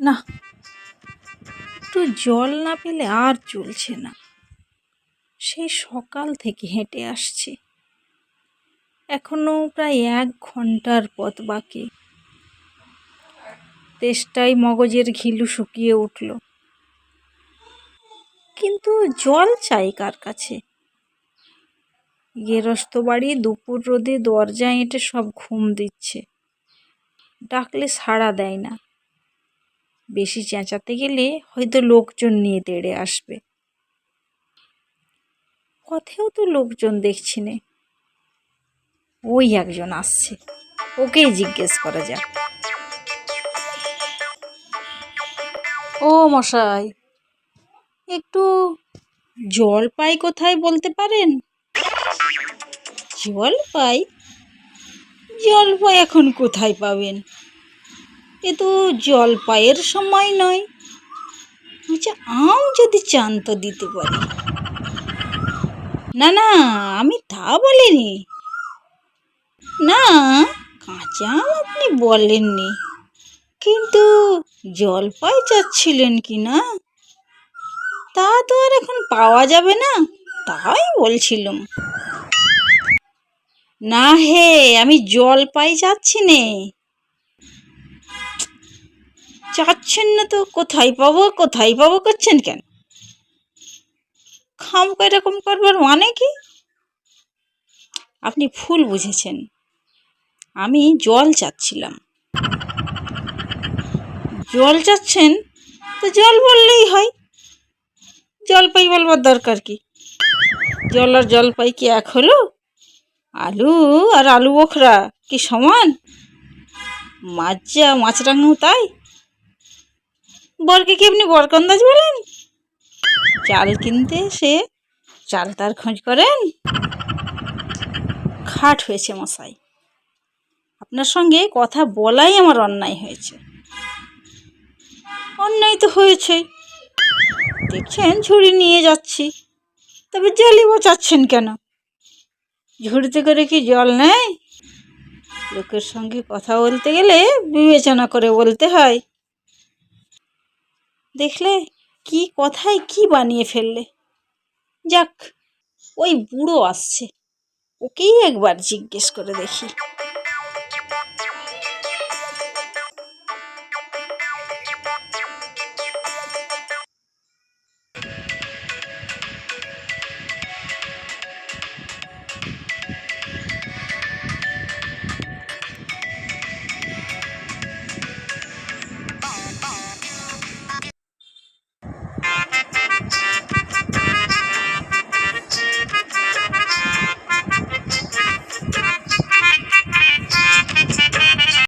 না, একটু জল না পেলে আর চলছে না। সেই সকাল থেকে হেঁটে আসছি। এখনও প্রায় এক ঘণ্টার পথ বাকি। তেষ্টায় মগজের ঘিলু শুকিয়ে উঠল। কিন্তু জল চাই কার কাছে? গেরস্ত বাড়ি দুপুর রোদে দরজা এঁটে সব ঘুম দিচ্ছে। ডাকলে সাড়া দেয় না। বেশি চেঁচাতে গেলে হয়তো লোকজন নিয়ে তেড়ে আসবে। পথেও তো লোকজন দেখছি নে। ওই একজন আসছে। ওকেই জিজ্ঞেস করা যাক। ও মশাই, একটু জল পাই কোথায় বলতে পারেন? জল পাই জল পাই এখন কোথায় পাবেন? এ তো জলপায়ের সময় নয়। আচ্ছা আম যদি চান তো দিতে পারি। না না, আমি তা বলিনি। না, কাঁচা আম আপনি বলেননি। কিন্তু জলপাই চাচ্ছিলেন কি না? তা তো আর এখন পাওয়া যাবে না, তাই বলছিলাম। না হে, আমি জলপাই চাচ্ছি নে। চাচ্ছেন না তো, কোথায় পাবো কোথায় পাবো করছেন কেন? খামকা এরকম করবার মানে কি? আপনি ফুল বুঝেছেন। আমি জল চাচ্ছিলাম। জল চাচ্ছেন তো জল বললেই হয়। জলপাই বলবার দরকার কি? জল আর জলপাই কি এক হলো? আলু আর আলু বোখরা কি সমান? মাছ যা মাছরাঙাও তাই? বরকে কি আপনি বরকন্দাজ বলেন? চাল কিনতে সে চাল তার খোঁজ করেন। খাট হয়েছে মশাই। আপনার সঙ্গে কথা বলাই আমার অন্যায় হয়েছে। অন্যায় তো হয়েছে। দেখছেন, ঝুড়ি নিয়ে যাচ্ছি। তবে জলই বাঁচাচ্ছেন কেন? ঝুড়িতে করে কি জল নেয় লোকের সঙ্গে কথা বলতে গেলে বিবেচনা করে বলতে হয়। দেখলে কি কথায় কি বানিয়ে ফেললে? যাক, ওই বুড়ো আসছে। ওকেই একবার জিজ্ঞেস করে দেখি।